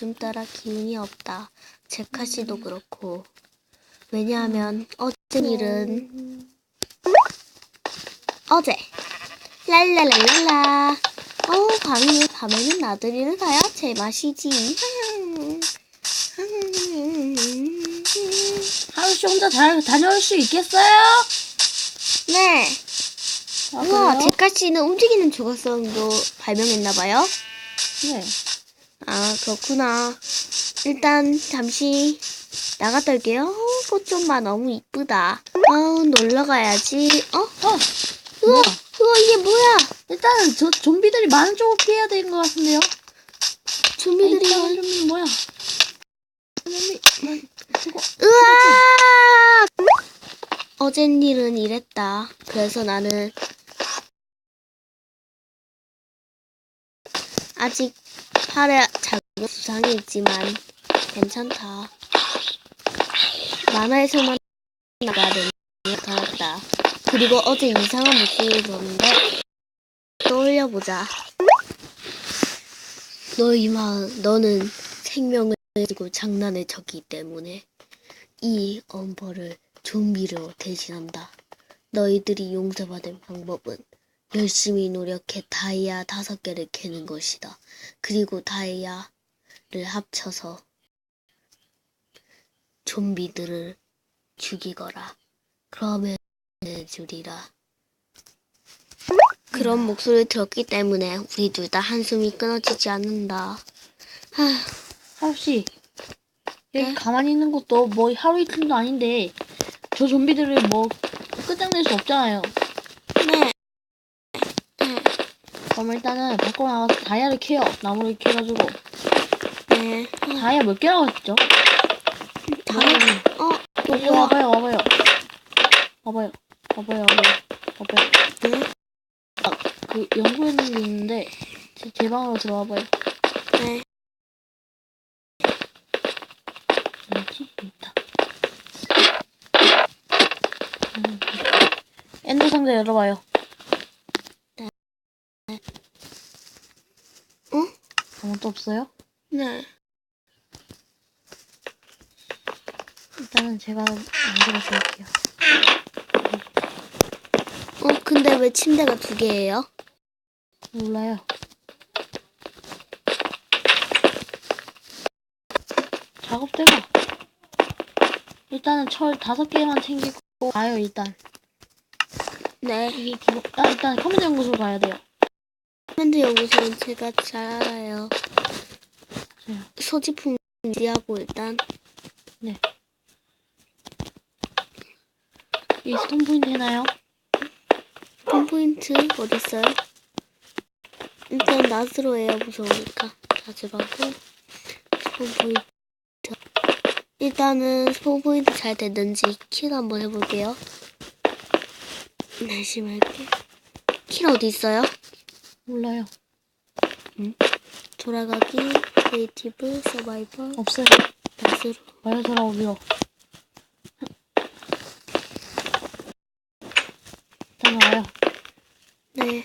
요즘 따라 기운이 없다. 제카 씨도 그렇고. 왜냐하면 어제 일은 어제 랄랄랄랄라. 어 밤이 밤에는 나들이를 가야 제맛이지. 하루 씨 혼자 잘 다녀올 수 있겠어요? 네. 아, 우와, 그래요? 제카 씨는 움직이는 조각성도 발명했나 봐요. 네. 아, 그렇구나. 일단 잠시 나갔다 올게요. 어, 꽃 좀 봐 너무 이쁘다. 아우, 놀러 가야지. 어? 어, 우와, 뭐야? 우와, 이게 뭐야? 일단은 저 좀비들이 많은 쪽으로 피해야 되는 것 같은데요? 좀비들이. 일단 좀비 뭐야? 좀비, 뭐, 저거. 으아! 어젠 일은 이랬다. 그래서 나는 아직 팔에 작은 부상이 있지만 괜찮다. 만화에서만 나가야 되는 것 같다. 그리고 어제 이상한 목소리를 들었는데 떠올려보자. 너 이마 너는 생명을 가지고 장난을 쳤기 때문에 이 엄벌을 좀비로 대신한다. 너희들이 용서받은 방법은 열심히 노력해 다이아 다섯 개를 캐는 것이다. 그리고 다이아를 합쳐서 좀비들을 죽이거라. 그러면 해주리라. 그런 목소리를 들었기 때문에 우리 둘 다 한숨이 끊어지지 않는다. 하, 하루씨, 여기 네? 가만히 있는 것도 뭐 하루 이틀도 아닌데, 저 좀비들을 뭐 끝장낼 수 없잖아요. 네. 그럼 일단은 밖으로 나가서 다이아를 캐요. 나무를 캐가지고. 네. 다이아 몇 개라고 했죠? 다음, 어, 여기? 와봐요, 와봐요. 와봐요, 와봐요, 와봐요, 와봐요. 네. 그 연구했는 게 있는데 제, 제 방으로 들어와봐요. 네. 어디지? 여기 있다. 음, 엔더 상자 열어봐요. 응? 아무것도 없어요? 네. 일단은 제가 만들어서 할게요. 어, 근데 왜 침대가 두 개예요? 몰라요. 작업대가 일단은 철 다섯 개만 챙기고 가요 일단. 네. 이게 기본. 아 일단 컴퓨터 연구소 가야 돼요. 커맨드 연구소는 제가 잘 알아요. 그래요. 소지품 준비하고 일단. 이 스톤 포인트 해나요? 핀포인트 어딨어요? 일단 낫으로 해요, 무서우니까. 자주하고 스폰 포인트. 일단은 스폰 포인트 잘 됐는지 킬 한번 해볼게요. 열심히 할게. 킬 어디 있어요? 몰라요. 돌아가기, 크리에이티브, 서바이벌, 없어요. 낫으로. 말려 돌아오기로. 일단 와요. 네.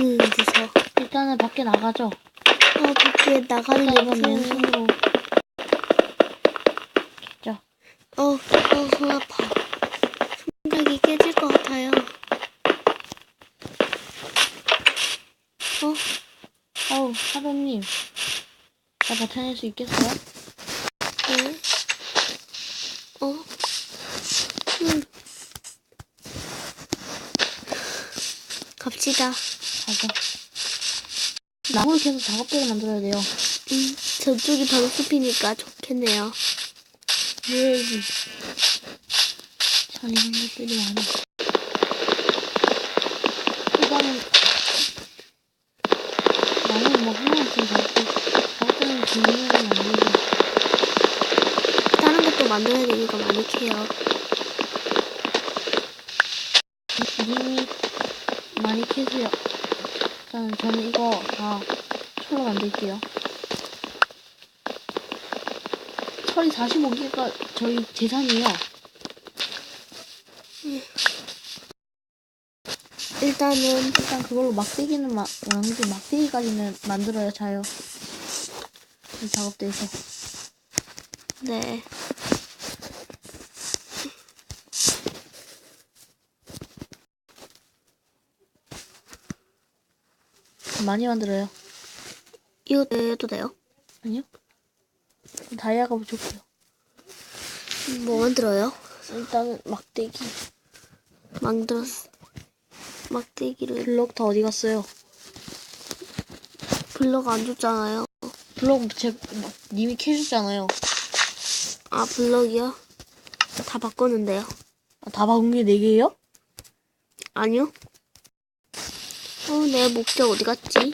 음, 무서워. 일단은 밖에 나가죠. 어, 밖에 나가는 게 일단 이건 무서워. 맨손으로. 자, 어, 어, 손 아파. 손가락이 깨질 것 같아요. 어, 아우, 하루님. 나 버텨낼 수 있겠어요? 네. 어, 음. 갑시다. 가자. 나무를 계속 작업대를 만들어야 돼요. 음, 저쪽이 바로 숲이니까 좋겠네요. 예. 참, 이런 것들이 많아. 일단은, 나무는 뭐 하나씩 잡고, 작업대는 정리하게 만들고, 다른 것도 만들어야 되니까 많이 캐요. 님이 많이 캐세요. 일단 저는 이거 다 철로 만들게요. 철이 45개가 저희 재산이에요. 일단은 일단 그걸로 막대기는 마, 왕기 막대기까지는 만들어야 자요. 이 작업대에서. 네. 많이 만들어요. 이거 해도 돼요? 아니요? 다이아가 부족해요. 뭐 만들어요? 일단은 막대기. 만들었어. 막대기를 블럭 다 어디 갔어요? 블럭 안 줬잖아요. 블럭 제 님이 캐주잖아요. 아 블럭이요? 다 바꿨는데요. 아, 다 박은 게 4개예요? 아니요? 어, 내 목적 어디 갔지?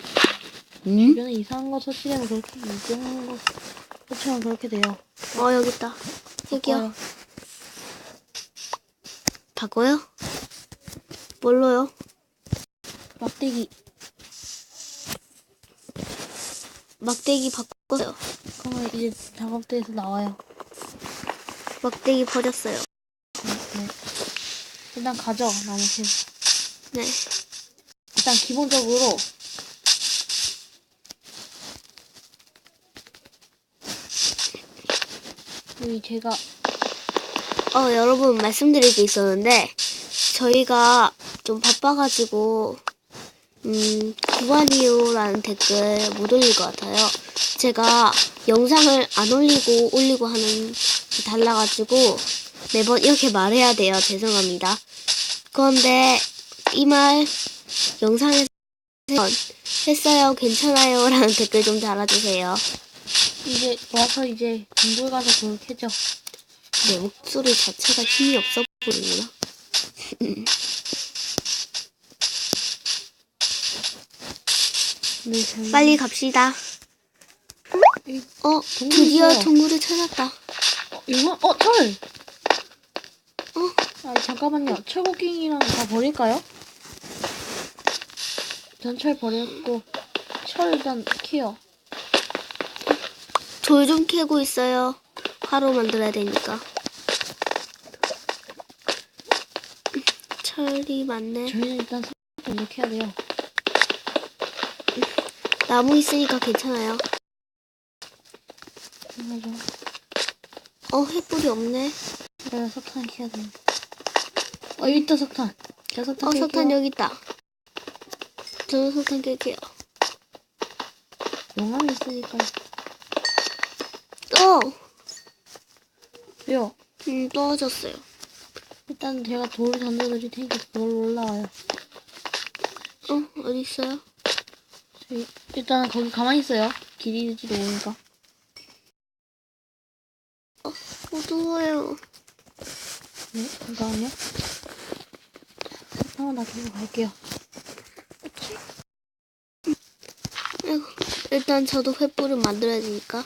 응? 주변에 이상한 거 설치되면 그렇게 이상한 거 설치하면 그렇게 돼요. 어, 여기 있다. 여기요. 바꿔요. 바꿔요? 뭘로요? 막대기. 막대기 바꿨어요. 그러면 이제 작업대에서 나와요. 막대기 버렸어요. 네. 일단 가져 캐. 네. 일단 기본적으로 여기 제가 어, 여러분 말씀드릴 게 있었는데 저희가 좀 바빠가지고 음, 구간이요라는 댓글 못 올릴 것 같아요. 제가 영상을 안 올리고 올리고 하는 게 달라가지고 매번 이렇게 말해야 돼요. 죄송합니다. 그런데 이 말 영상에서 했어요. 괜찮아요. 라는 댓글 좀 달아주세요. 이제 와서 이제 동굴 가서 캐죠. 내 목소리 자체가 힘이 없어 보이구나. 네, 빨리 갑시다. 이- 어, 드디어. 동굴을 찾았다. 어, 이거 어 철. 어, 아 잠깐만요. 철곡갱이랑 다 버릴까요? 전철 버렸고 철 일단 키요. 돌좀 캐고 있어요. 화로 만들어야 되니까. 철이 많네. 저희는 일단 성 이렇게 해야 돼요. 나무 있으니까 괜찮아요. 맞아. 어, 횃불이 없네. 그래야 석탄 캐야 돼. 어 여기 있다 석탄. 자 석탄 어. 석탄 여기 있다. 저는 석탄 깰게요. 용암이 있으니까. 어, 왜요? 음, 떨어졌어요. 일단 제가 돌 던져드릴 테니까 그걸로 올라와요. 어, 어디 있어요? 저희 일단 거기 가만히 있어요. 길이 잃지도 모르니까. 어두워요. 네, 잠깐만요. 한번 다 계속 갈게요. 아이고, 일단 저도 횃불을 만들어야 되니까.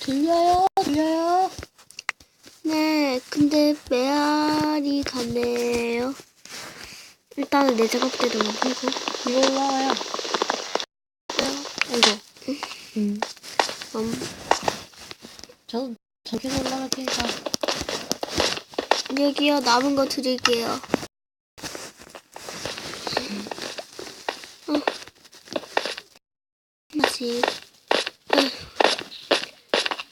들려요? 들려요? 네, 근데 메아리 같네요. 일단은 내 작업대도 만들고. 이거 올라와요. 아이고. 음. 음, 저도 저 계속 올라갈 테니까. 여기요, 남은 거 드릴게요. 아휴.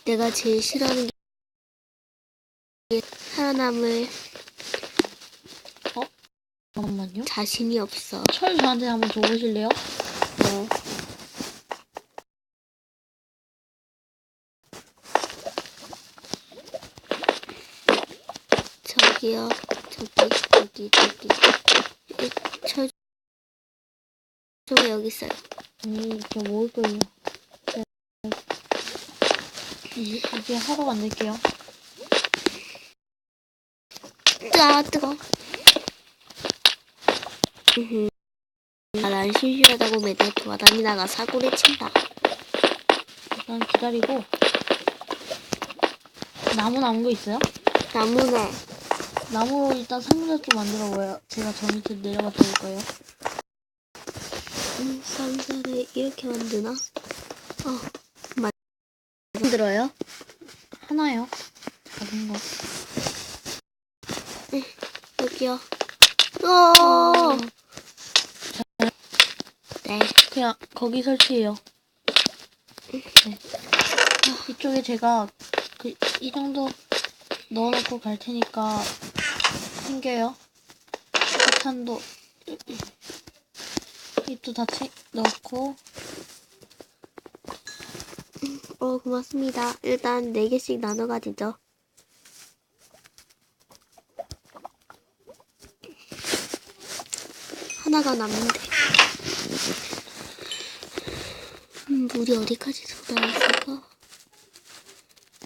내가 제일 싫어하는 게 살아남을 잠깐만요. 자신이 없어. 철 저한테 한번 줘보실래요? 네. 저기요, 저기, 저기, 저기. 이, 저, 저기 여기 있어요. 아니, 저 먹을 거예요. 네. 이제, 이제 하러 만들게요. 짜, 뜨거. 난 심심하다고 매달 돌아다니다가 사고를 친다. 일단 기다리고. 나무 남은 거 있어요? 나무네. 나무로 일단 상자 좀 만들어 보여요. 제가 저 밑에 내려가 드릴 거예요. 음, 상자를 이렇게 만드나? 어, 만- 만들어요? 하나요. 작은 거. 여기요. 어, 그냥 거기 설치해요. 네. 이쪽에 제가 그 이 정도 넣어놓고 갈 테니까 챙겨요. 폭탄도 이또 다 채, 넣고 어, 고맙습니다. 일단 4개씩 나눠 가지죠. 하나가 남는데. 음, 물이 어디까지 쏟아졌을까?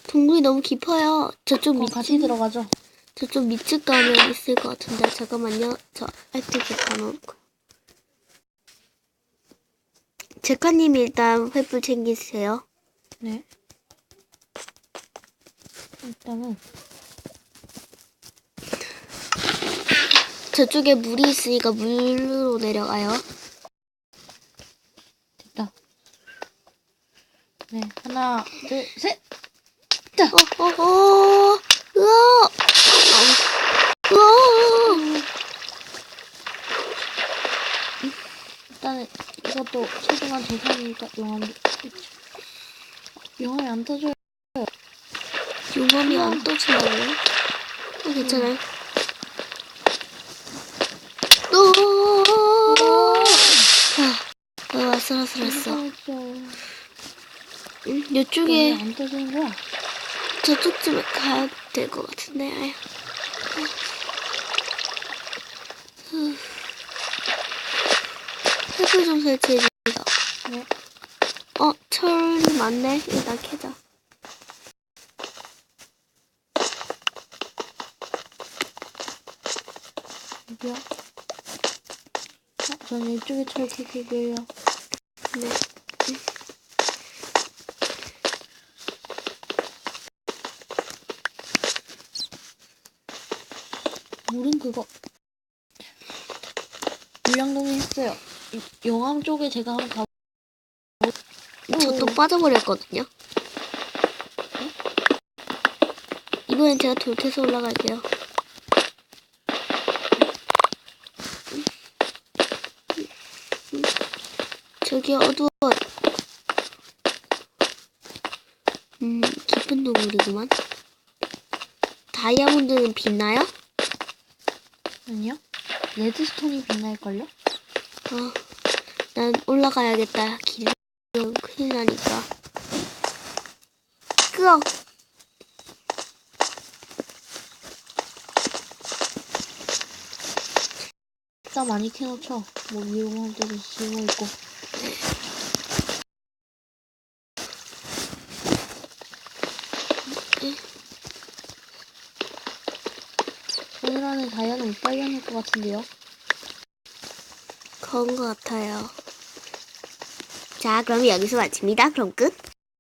동굴이 너무 깊어요. 저쪽 그거 밑, 같이 들어가죠. 저쪽 밑에 가면 있을 것 같은데. 잠깐만요. 저 알뜰히 가놓을까. 제카님이 일단 횃불 챙기세요. 네. 일단은 저쪽에 물이 있으니까 물로 내려가요. 됐다. 네, 하나, 둘, 셋. 어, 어, 어, 으아! 아우, 으아! 일단은 이것도 소중한 재산이니까 용암. 용암이 안 터져요. 용암이 안 떠진다고요? 어, 괜찮아요. 오! 아, 아, 아슬아슬했어. 안 응, 이쪽에, 안 터지는 거야. 저쪽 쯤에 가야 될 것 같은데, 아휴. 횃불 좀 설치해줍니다. 네. 어, 철이 많네. 일단 캐자. 여기요. 어, 저는 이쪽에 철 캐기게요. 네. 물은 그거 물량동에 했어요. 이- 용암 쪽에 제가 한번 가. 저 또 빠져버렸거든요. 이번엔 제가 돌태서 올라갈게요. 저기 어두워. 음, 깊은 동굴이구만. 다이아몬드는 빛나요? 아니요. 레드스톤이 빛날걸요? 어, 난 올라가야겠다. 길이 큰일 나니까. 끄어. 짜 많이 캐놓죠. 뭐 위험할 때도 숨어 있고. 오늘 안에 다이아는 못 발견할 것 같은데요. 그런 것 같아요. 자, 그럼 여기서 마칩니다. 그럼 끝.